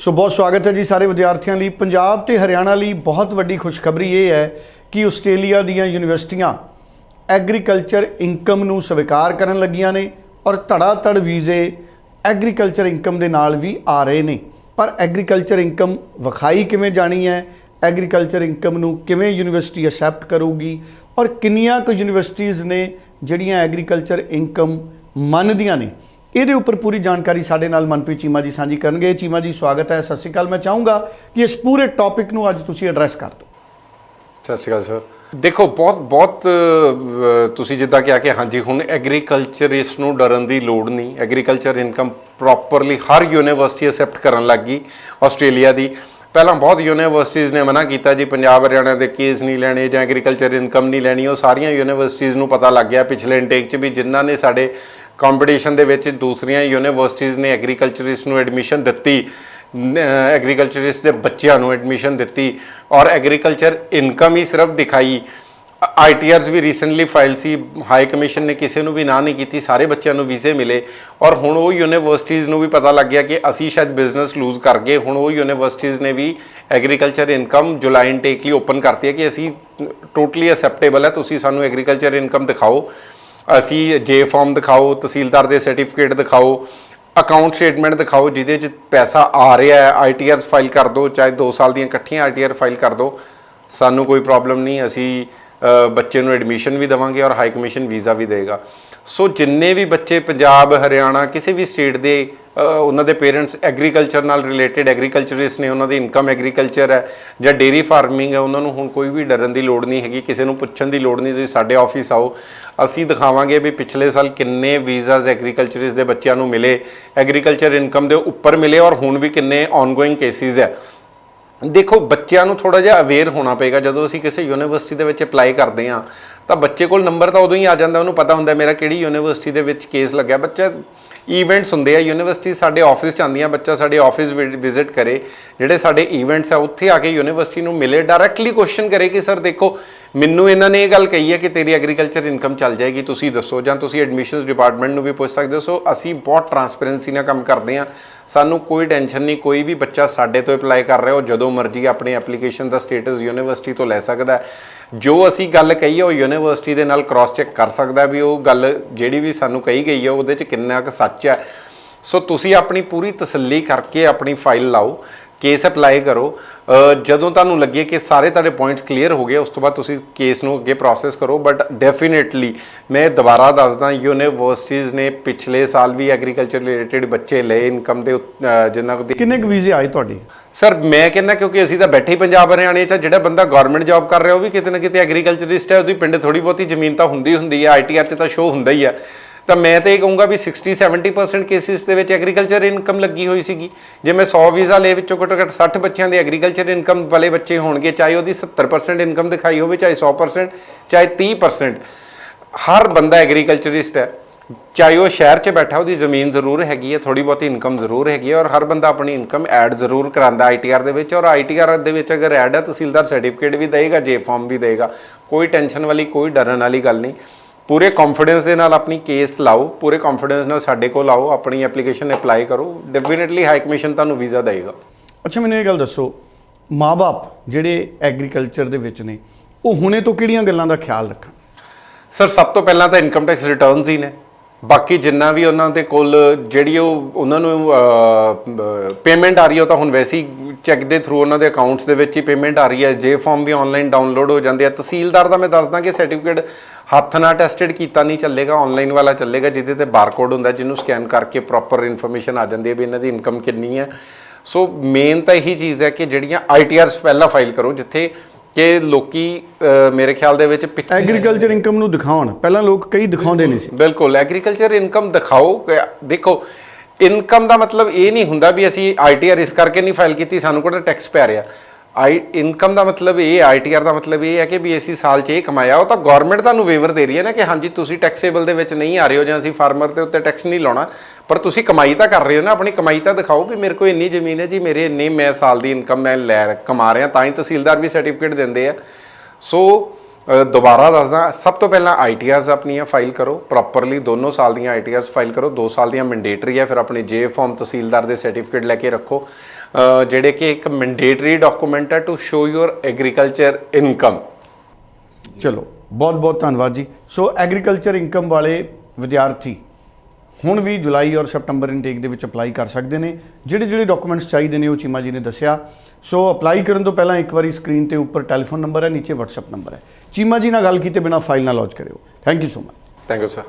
ਸੋ ਬਹੁਤ ਸਵਾਗਤ ਹੈ ਜੀ ਸਾਰੇ ਵਿਦਿਆਰਥੀਆਂ ਲਈ। ਪੰਜਾਬ ਤੇ ਹਰਿਆਣਾ ਲਈ ਬਹੁਤ ਵੱਡੀ ਖੁਸ਼ਖਬਰੀ ਇਹ ਹੈ ਕਿ ਆਸਟ੍ਰੇਲੀਆ ਦੀਆਂ ਯੂਨੀਵਰਸਿਟੀਆਂ ਐਗਰੀਕਲਚਰ ਇਨਕਮ ਨੂੰ ਸਵੀਕਾਰ ਕਰਨ ਲੱਗੀਆਂ ਨੇ ਔਰ ਧੜਾ ਧੜ ਵੀਜ਼ੇ ਐਗਰੀਕਲਚਰ ਇਨਕਮ ਦੇ ਨਾਲ ਵੀ ਆ ਰਹੇ ਨੇ। ਪਰ ਐਗਰੀਕਲਚਰ ਇਨਕਮ ਵਿਖਾਈ ਕਿਵੇਂ ਜਾਣੀ ਹੈ? ਐਗਰੀਕਲਚਰ ਇਨਕਮ ਨੂੰ ਕਿਵੇਂ ਯੂਨੀਵਰਸਿਟੀ ਅਸੈਪਟ ਕਰੂਗੀ? ਔਰ ਕਿੰਨੀਆਂ ਕੁ ਯੂਨੀਵਰਸਿਟੀਆਂ ਨੇ ਜਿਹੜੀਆਂ ਐਗਰੀਕਲਚਰ ਇਨਕਮ ਮੰਨਦੀਆਂ ਨੇ? ਇਹਦੇ ਉੱਪਰ ਪੂਰੀ ਜਾਣਕਾਰੀ ਸਾਡੇ ਨਾਲ ਮਨਪ੍ਰੀਤ ਚੀਮਾ ਜੀ ਸਾਂਝੀ ਕਰਨਗੇ। ਚੀਮਾ ਜੀ, ਸਵਾਗਤ ਹੈ। ਸਤਿ ਸ਼੍ਰੀ ਅਕਾਲ। ਮੈਂ ਚਾਹੂੰਗਾ ਕਿ ਇਸ ਪੂਰੇ ਟੌਪਿਕ ਨੂੰ ਅੱਜ ਤੁਸੀਂ ਐਡਰੈਸ ਕਰ ਦਿਓ। ਸਤਿ ਸ਼੍ਰੀ ਅਕਾਲ, ਸਰ। ਦੇਖੋ, ਬਹੁਤ ਬਹੁਤ ਤੁਸੀਂ ਜਿੱਦਾਂ ਕਿਹਾ ਕਿ ਹਾਂਜੀ, ਹੁਣ ਐਗਰੀਕਲਚਰ ਇਸ ਨੂੰ ਡਰਨ ਦੀ ਲੋੜ ਨਹੀਂ। ਐਗਰੀਕਲਚਰ ਇਨਕਮ ਪ੍ਰੋਪਰਲੀ ਹਰ ਯੂਨੀਵਰਸਿਟੀ ਅਸੈਪਟ ਕਰਨ ਲੱਗ ਗਈ ਆਸਟ੍ਰੇਲੀਆ ਦੀ। ਪਹਿਲਾਂ ਬਹੁਤ ਯੂਨੀਵਰਸਿਟੀਆਂ ਨੇ ਮਨਾ ਕੀਤਾ ਜੀ, ਪੰਜਾਬ, ਹਰਿਆਣਾ ਦੇ ਕੇਸ ਨਹੀਂ ਲੈਣੇ ਜਾਂ ਐਗਰੀਕਲਚਰ ਇਨਕਮ ਨਹੀਂ ਲੈਣੀ। ਉਹ ਸਾਰੀਆਂ ਯੂਨੀਵਰਸਿਟੀਆਂ ਨੂੰ ਪਤਾ ਲੱਗ ਗਿਆ ਪਿਛਲੇ ਇਨਟੇਕ 'ਚ ਵੀ ਜਿਨ੍ਹਾਂ ਨੇ ਸਾਡੇ ਕੰਪੀਟੀਸ਼ਨ ਦੇ ਵਿੱਚ ਦੂਸਰੀਆਂ ਯੂਨੀਵਰਸਿਟੀਆਂ ਨੇ ਐਗਰੀਕਲਚਰਿਸਟ ਨੂੰ ਐਡਮਿਸ਼ਨ ਦਿੱਤੀ ਐਗਰੀਕਲਚਰਿਸਟ ਦੇ ਬੱਚਿਆਂ ਨੂੰ ਐਡਮਿਸ਼ਨ ਦਿੱਤੀ ਔਰ ਐਗਰੀਕਲਚਰ ਇਨਕਮ ਹੀ ਸਿਰਫ ਦਿਖਾਈ। ਆਈਟੀਆਰਸ ਵੀ ਰੀਸੈਂਟਲੀ ਫਾਈਲ ਸੀ ਹਾਈ ਕਮਿਸ਼ਨ ਨੇ ਕਿਸੇ ਨੂੰ ਵੀ ਨਾ ਨਹੀਂ ਕੀਤੀ, ਸਾਰੇ ਬੱਚਿਆਂ ਨੂੰ ਵੀਜ਼ੇ ਮਿਲੇ ਔਰ ਹੁਣ ਉਹ ਯੂਨੀਵਰਸਿਟੀਆਂ ਨੂੰ ਵੀ ਪਤਾ ਲੱਗ ਗਿਆ ਕਿ ਅਸੀਂ ਸ਼ਾਇਦ ਬਿਜ਼ਨਸ ਲੂਜ਼ ਕਰ ਗਏ, ਹੁਣ ਉਹ ਯੂਨੀਵਰਸਿਟੀਆਂ ਨੇ ਵੀ ਐਗਰੀਕਲਚਰ ਇਨਕਮ ਜੁਲਾਈ ਇਨਟੇਕ ਲਈ ਓਪਨ ਕਰਤੀ ਹੈ ਕਿ ਅਸੀਂ ਟੋਟਲੀ ਅਸੈਪਟੇਬਲ ਹੈ, ਤੁਸੀਂ ਸਾਨੂੰ ਐਗਰੀਕਲਚਰ ਇਨਕਮ ਦਿਖਾਓ। ਅਸੀਂ ਜੇ ਫਾਰਮ ਦਿਖਾਓ, ਤਹਿਸੀਲਦਾਰ ਦੇ ਸਰਟੀਫਿਕੇਟ ਦਿਖਾਓ ਅਕਾਊਂਟ ਸਟੇਟਮੈਂਟ ਦਿਖਾਓ, ਜਿਹਦੇ 'ਚ ਪੈਸਾ ਆ ਰਿਹਾ ਹੈ ਆਈਟੀਆਰ ਫਾਈਲ ਕਰ ਦਿਓ ਚਾਹੇ 2 ਸਾਲ ਦੀਆਂ ਇਕੱਠੀਆਂ ਆਈਟੀਆਰ ਫਾਈਲ ਕਰ ਦਿਓ ਸਾਨੂੰ ਕੋਈ ਪ੍ਰੋਬਲਮ ਨਹੀਂ, ਅਸੀਂ ਬੱਚੇ ਨੂੰ ਐਡਮਿਸ਼ਨ ਵੀ ਦੇਵਾਂਗੇ ਔਰ ਹਾਈ ਕਮਿਸ਼ਨ ਵੀਜ਼ਾ ਵੀ ਦੇਗਾ। ਸੋ ਜਿੰਨੇ ਵੀ ਬੱਚੇ ਪੰਜਾਬ, ਹਰਿਆਣਾ, ਕਿਸੇ ਵੀ ਸਟੇਟ ਦੇ ਉਹਨਾਂ ਦੇ ਪੇਰੈਂਟਸ ਐਗਰੀਕਲਚਰ ਨਾਲ ਰਿਲੇਟਡ ਐਗਰੀਕਲਚਰਿਸਟ ਨੇ, ਉਹਨਾਂ ਦੀ ਇਨਕਮ ਐਗਰੀਕਲਚਰ ਹੈ ਜਾਂ ਡੇਰੀ ਫਾਰਮਿੰਗ ਹੈ, ਉਹਨਾਂ ਨੂੰ ਹੁਣ ਕੋਈ ਵੀ ਡਰਨ ਦੀ ਲੋੜ ਨਹੀਂ ਹੈਗੀ, ਕਿਸੇ ਨੂੰ ਪੁੱਛਣ ਦੀ ਲੋੜ ਨਹੀਂ, ਤੁਸੀਂ ਸਾਡੇ ਆਫਿਸ ਆਓ। ਅਸੀਂ ਦਿਖਾਵਾਂਗੇ ਵੀ ਪਿਛਲੇ ਸਾਲ ਕਿੰਨੇ ਵੀਜ਼ਾਸ ਐਗਰੀਕਲਚਰਿਸਟ ਦੇ ਬੱਚਿਆਂ ਨੂੰ ਮਿਲੇ ਐਗਰੀਕਲਚਰ ਇਨਕਮ ਦੇ ਉੱਪਰ ਮਿਲੇ ਔਰ ਹੁਣ ਵੀ ਕਿੰਨੇ ਆਨਗੋਇੰਗ ਕੇਸਿਸ ਹੈ। ਦੇਖੋ, ਬੱਚਿਆਂ ਨੂੰ ਥੋੜਾ ਜਿਹਾ ਅਵੇਅਰ ਹੋਣਾ ਪਏਗਾ, ਜਦੋਂ ਅਸੀਂ ਕਿਸੇ ਯੂਨੀਵਰਸਿਟੀ ਦੇ ਵਿੱਚ ਅਪਲਾਈ ਕਰਦੇ ਹਾਂ ਤਾਂ ਬੱਚੇ ਕੋਲ ਨੰਬਰ ਤਾਂ ਉਦੋਂ ਹੀ ਆ ਜਾਂਦਾ, ਉਹਨੂੰ ਪਤਾ ਹੁੰਦਾ ਮੇਰਾ ਕਿਹੜੀ ਯੂਨੀਵਰਸਿਟੀ ਦੇ ਵਿੱਚ ਕੇਸ ਲੱਗਿਆ। ਬੱਚਾ ਈਵੈਂਟਸ ਹੁੰਦੇ ਆ, ਯੂਨੀਵਰਸਿਟੀ ਸਾਡੇ ਆਫਿਸ ਚ ਆਉਂਦੀਆਂ, ਬੱਚਾ ਸਾਡੇ ਆਫਿਸ ਵਿਜ਼ਿਟ ਕਰੇ, ਜਿਹੜੇ ਸਾਡੇ ਈਵੈਂਟਸ ਆ, ਉੱਥੇ ਆ ਕੇ ਯੂਨੀਵਰਸਿਟੀ ਨੂੰ ਮਿਲੇ ਡਾਇਰੈਕਟਲੀ ਕੁਐਸਚਨ ਕਰੇ ਕਿ ਸਰ ਦੇਖੋ, ਮੈਨੂੰ ਇਹਨਾਂ ਨੇ ਇਹ ਗੱਲ ਕਹੀ ਹੈ ਕਿ ਤੇਰੀ ਐਗਰੀਕਲਚਰ ਇਨਕਮ ਚੱਲ ਜਾਏਗੀ, ਤੁਸੀਂ ਦੱਸੋ, ਜਾਂ ਤੁਸੀਂ ਐਡਮਿਸ਼ਨਸ ਡਿਪਾਰਟਮੈਂਟ ਨੂੰ ਵੀ ਪੁੱਛ ਸਕਦੇ ਹੋ। ਸੋ ਅਸੀਂ ਬਹੁਤ ਟਰਾਂਸਪੇਰੈਂਸੀ ਨਾਲ ਕੰਮ ਕਰਦੇ ਹਾਂ। ਸਾਨੂੰ ਕੋਈ ਟੈਨਸ਼ਨ ਨਹੀਂ, ਕੋਈ ਵੀ ਬੱਚਾ ਸਾਡੇ ਤੋਂ ਅਪਲਾਈ ਕਰ ਰਿਹਾ, ਉਹ ਜਦੋਂ ਮਰਜ਼ੀ ਆਪਣੀ ਐਪਲੀਕੇਸ਼ਨ ਦਾ ਸਟੇਟਸ ਯੂਨੀਵਰਸਿਟੀ ਤੋਂ ਲੈ ਸਕਦਾ ਹੈ। ਜੋ ਅਸੀਂ ਗੱਲ ਕਹੀ ਹੈ ਉਹ ਯੂਨੀਵਰਸਿਟੀ ਦੇ ਨਾਲ ਕ੍ਰਾਸ ਚੈੱਕ ਕਰ ਸਕਦਾ ਵੀ ਉਹ ਗੱਲ ਜਿਹੜੀ ਵੀ ਸਾਨੂੰ ਕਹੀ ਗਈ ਹੈ ਉਹਦੇ 'ਚ ਕਿੰਨਾ ਕੁ ਸੱਚ ਹੈ ਸੋ ਤੁਸੀਂ ਆਪਣੀ ਪੂਰੀ ਤਸੱਲੀ ਕਰਕੇ ਆਪਣੀ ਫਾਈਲ ਲਾਓ। ਕੇਸ ਅਪਲਾਈ ਕਰੋ। ਜਦੋਂ ਤੁਹਾਨੂੰ ਲੱਗੇ ਕਿ ਸਾਰੇ ਤੁਹਾਡੇ ਪੁਆਇੰਟਸ ਕਲੀਅਰ ਹੋ ਗਏ ਉਸ ਤੋਂ ਬਾਅਦ ਤੁਸੀਂ ਕੇਸ ਨੂੰ ਅੱਗੇ ਪ੍ਰੋਸੈਸ ਕਰੋ। ਬਟ ਡੈਫੀਨਿਟਲੀ ਮੈਂ ਦੁਬਾਰਾ ਦੱਸਦਾ ਯੂਨੀਵਰਸਿਟੀਜ਼ ਨੇ ਪਿਛਲੇ ਸਾਲ ਵੀ ਐਗਰੀਕਲਚਰ ਰਿਲੇਟਡ ਬੱਚੇ ਲਏ ਇਨਕਮ ਦੇ ਜਿਨ੍ਹਾਂ ਦੀ ਕਿੰਨੇ ਕੁ ਵੀਜ਼ੇ ਆਏ ਤੁਹਾਡੇ? ਸਰ ਮੈਂ ਕਹਿੰਦਾ ਕਿਉਂਕਿ ਅਸੀਂ ਤਾਂ ਬੈਠੇ ਹੀ ਪੰਜਾਬ ਹਰਿਆਣੇ 'ਚ ਜਿਹੜਾ ਬੰਦਾ ਗਵਰਨਮੈਂਟ ਜੌਬ ਕਰ ਰਿਹਾ ਉਹ ਵੀ ਕਿਤੇ ਨਾ ਕਿਤੇ ਐਗਰੀਕਲਚਰਿਸਟ ਹੈ ਉਹਦੀ ਪਿੰਡ ਥੋੜੀ ਬਹੁਤੀ ਜ਼ਮੀਨ ਤਾਂ ਹੁੰਦੀ ਹੁੰਦੀ ਹੈ ਆਈਟੀਆਰ 'ਚ ਤਾਂ ਸ਼ੋ ਹੁੰਦਾ ਹੀ ਆ। ਤਾਂ ਮੈਂ ਤਾਂ ਇਹ ਕਹੂੰਗਾ ਵੀ 60 70% ਕੇਸਿਸ ਦੇ ਵਿੱਚ ਐਗਰੀਕਲਚਰ ਇਨਕਮ ਲੱਗੀ ਹੋਈ ਸੀਗੀ। ਜੇ ਮੈਂ 100 ਵੀਜ਼ਾ ਲੈ ਵਿੱਚੋਂ ਘੱਟੋ ਘੱਟ 60 ਬੱਚਿਆਂ ਦੇ ਐਗਰੀਕਲਚਰ ਇਨਕਮ ਵਾਲੇ ਬੱਚੇ ਹੋਣਗੇ, ਚਾਹੇ ਉਹਦੀ 70% ਇਨਕਮ ਦਿਖਾਈ ਹੋਵੇ, ਚਾਹੇ 100% ਚਾਹੇ 30% ਹਰ ਬੰਦਾ ਐਗਰੀਕਲਚਰਿਸਟ ਹੈ। ਚਾਹੇ ਉਹ ਸ਼ਹਿਰ 'ਚ ਬੈਠਾ, ਉਹਦੀ ਜ਼ਮੀਨ ਜ਼ਰੂਰ ਹੈਗੀ ਹੈ ਥੋੜੀ ਬਹੁਤੀ ਇਨਕਮ ਜ਼ਰੂਰ ਹੈਗੀ ਹੈ ਔਰ ਹਰ ਬੰਦਾ ਆਪਣੀ ਇਨਕਮ ਐਡ ਜ਼ਰੂਰ ਕਰਾਂਦਾ ਆਈਟੀਆਰ ਦੇ ਵਿੱਚ। ਔਰ ਆਈਟੀਆਰ ਦੇ ਵਿੱਚ ਅਗਰ ਐਡ ਹੈ, ਤਹਿਸੀਲਦਾਰ ਸਰਟੀਫਿਕੇਟ ਵੀ ਦੇਗਾ ਜੇ ਫਾਰਮ ਵੀ ਦੇਗਾ ਕੋਈ ਟੈਨਸ਼ਨ ਵਾਲੀ, ਕੋਈ ਡਰਨ ਵਾਲੀ ਗੱਲ ਨਹੀਂ। ਪੂਰੇ ਕੌਨਫੀਡੈਂਸ ਦੇ ਨਾਲ ਆਪਣੀ ਕੇਸ ਲਾਓ ਪੂਰੇ ਕੌਨਫੀਡੈਂਸ ਨਾਲ ਸਾਡੇ ਕੋਲ ਆਓ ਆਪਣੀ ਐਪਲੀਕੇਸ਼ਨ ਅਪਲਾਈ ਕਰੋ ਡੈਫੀਨਿਟਲੀ ਹਾਈ ਕਮਿਸ਼ਨ ਤੁਹਾਨੂੰ ਵੀਜ਼ਾ ਦੇਗਾ। ਅੱਛਾ ਮੈਨੂੰ ਇਹ ਗੱਲ ਦੱਸੋ ਮਾਪੇ ਜਿਹੜੇ ਐਗਰੀਕਲਚਰ ਦੇ ਵਿੱਚ ਨੇ ਉਹ ਹੁਣੇ ਤੋਂ ਕਿਹੜੀਆਂ ਗੱਲਾਂ ਦਾ ਖਿਆਲ ਰੱਖਣ? ਸਰ ਸਭ ਤੋਂ ਪਹਿਲਾਂ ਤਾਂ ਇਨਕਮ ਟੈਕਸ ਰਿਟਰਨਸ ਹੀ ਨੇ। ਬਾਕੀ ਜਿੰਨਾ ਵੀ ਉਹਨਾਂ ਦੇ ਕੋਲ ਜਿਹੜੀ ਉਹ ਉਹਨਾਂ ਨੂੰ ਪੇਮੈਂਟ ਆ ਰਹੀ ਹੈ ਤਾਂ ਹੁਣ ਵੈਸੇ ਹੀ ਚੈੱਕ ਦੇ ਥਰੂ ਉਹਨਾਂ ਦੇ ਅਕਾਊਂਟਸ ਦੇ ਵਿੱਚ ਹੀ ਪੇਮੈਂਟ ਆ ਰਹੀ ਹੈ। ਜੇ ਫਾਰਮ ਵੀ ਆਨਲਾਈਨ ਡਾਊਨਲੋਡ ਹੋ ਜਾਂਦੇ ਆ ਤਹਿਸੀਲਦਾਰ ਦਾ ਮੈਂ ਦੱਸਦਾ ਕਿ ਸਰਟੀਫਿਕੇਟ ਹੱਥ ਨਾਲ ਟੈਸਟਡ ਕੀਤਾ ਨਹੀਂ ਚੱਲੇਗਾ ਆਨਲਾਈਨ ਵਾਲਾ ਚੱਲੇਗਾ ਜਿਹਦੇ ਤੇ ਬਾਰਕੋਡ ਹੁੰਦਾ ਜਿਹਨੂੰ ਸਕੈਨ ਕਰਕੇ ਪ੍ਰੋਪਰ ਇਨਫੋਰਮੇਸ਼ਨ ਆ ਜਾਂਦੀ ਹੈ ਵੀ ਇਹਨਾਂ ਦੀ ਇਨਕਮ ਕਿੰਨੀ ਹੈ। ਸੋ ਮੇਨ ਤਾਂ ਇਹੀ ਚੀਜ਼ ਹੈ ਕਿ ਜਿਹੜੀਆਂ ਆਈਟੀਆਰਸ ਪਹਿਲਾਂ ਫਾਈਲ ਕਰੋ ਜਿੱਥੇ ਕਿ ਲੋਕੀ ਮੇਰੇ ਖਿਆਲ ਦੇ ਵਿੱਚ ਪਿੱਛੇ ਐਗਰੀਕਲਚਰ ਇਨਕਮ ਨੂੰ ਦਿਖਾਉਣ। ਪਹਿਲਾਂ ਲੋਕ ਕਈ ਦਿਖਾਉਂਦੇ ਨਹੀਂ ਸੀ। ਬਿਲਕੁਲ ਐਗਰੀਕਲਚਰ ਇਨਕਮ ਦਿਖਾਓ ਕਿ- ਦੇਖੋ ਇਨਕਮ ਦਾ ਮਤਲਬ ਇਹ ਨਹੀਂ ਹੁੰਦਾ ਵੀ ਅਸੀਂ ਆਈਟੀਆਰ ਇਸ ਕਰਕੇ ਨਹੀਂ ਫਾਈਲ ਕੀਤੀ, ਸਾਨੂੰ ਕੋਲ ਟੈਕਸ ਪੈ ਰਿਹਾ। ਆਈ ਇਨਕਮ ਦਾ ਮਤਲਬ ਇਹ ਆਈਟੀਆਰ ਦਾ ਮਤਲਬ ਇਹ ਹੈ ਕਿ ਵੀ ਅਸੀਂ ਸਾਲ 'ਚ ਇਹ ਕਮਾਇਆ, ਉਹ ਤਾਂ ਗਵਰਨਮੈਂਟ ਤੁਹਾਨੂੰ ਵੇਵਰ ਦੇ ਰਹੀ ਹੈ ਨਾ ਕਿ ਹਾਂਜੀ ਤੁਸੀਂ ਟੈਕਸੇਬਲ ਦੇ ਵਿੱਚ ਨਹੀਂ ਆ ਰਹੇ ਹੋ ਜਾਂ ਅਸੀਂ ਫਾਰਮਰ ਦੇ ਉੱਤੇ ਟੈਕਸ ਨਹੀਂ ਲਾਉਣਾ, ਪਰ ਤੁਸੀਂ ਕਮਾਈ ਤਾਂ ਕਰ ਰਹੇ ਹੋ ਨਾ, ਆਪਣੀ ਕਮਾਈ ਤਾਂ ਦਿਖਾਓ ਵੀ ਮੇਰੇ ਕੋਲ ਇੰਨੀ ਜ਼ਮੀਨ ਹੈ ਜੀ, ਮੇਰੇ ਇੰਨੇ ਮੈਂ ਸਾਲ ਦੀ ਇਨਕਮ ਮੈਂ ਲੈ ਕਮਾ ਰਿਹਾ, ਤਾਂ ਹੀ ਤਹਿਸੀਲਦਾਰ ਵੀ ਸਰਟੀਫਿਕੇਟ ਦਿੰਦੇ ਆ। ਸੋ ਦੁਬਾਰਾ ਦੱਸਦਾ, ਸਭ ਤੋਂ ਪਹਿਲਾਂ ਆਈਟੀਆਰਸ ਆਪਣੀਆਂ ਫਾਈਲ ਕਰੋ ਪ੍ਰੋਪਰਲੀ ਦੋਨੋਂ ਸਾਲ ਦੀਆਂ ਆਈਟੀਆਰਸ ਫਾਈਲ ਕਰੋ 2 ਸਾਲ ਦੀਆਂ ਮੈਂਡੇਟਰੀ ਹੈ, ਫਿਰ ਆਪਣੇ ਜੇ ਫਾਰਮ ਤਹਿਸੀਲਦਾਰ ਦੇ ਸਰਟੀਫਿਕੇਟ ਲੈ ਕੇ ਰੱਖੋ। ਜਿਹੜੇ ਕਿ ਇੱਕ ਮੈਂਡੇਟਰੀ ਡਾਕੂਮੈਂਟ ਹੈ to show your agriculture income ਚਲੋ ਬਹੁਤ ਬਹੁਤ ਧੰਨਵਾਦ ਜੀ। ਸੋ ਐਗਰੀਕਲਚਰ ਇਨਕਮ ਵਾਲੇ ਵਿਦਿਆਰਥੀ ਹੁਣ ਵੀ ਜੁਲਾਈ ਔਰ ਸਪਟੰਬਰ ਇਨਟੇਕ ਦੇ ਵਿੱਚ ਅਪਲਾਈ ਕਰ ਸਕਦੇ ਨੇ। ਜਿਹੜੇ ਜਿਹੜੇ ਡਾਕੂਮੈਂਟਸ ਚਾਹੀਦੇ ਨੇ, ਉਹ ਚੀਮਾ ਜੀ ਨੇ ਦੱਸਿਆ। ਸੋ ਅਪਲਾਈ ਕਰਨ ਤੋਂ ਪਹਿਲਾਂ ਇੱਕ ਵਾਰੀ ਸਕਰੀਨ ਤੇ ਉੱਪਰ ਟੈਲੀਫੋਨ ਨੰਬਰ ਹੈ, ਨੀਚੇ WhatsApp ਨੰਬਰ ਹੈ। ਚੀਮਾ ਜੀ ਨਾਲ ਗੱਲ ਕੀਤੇ ਬਿਨਾ ਫਾਈਲ ਨਾ ਲੌਂਚ ਕਰਿਓ। Thank you so much thank you sir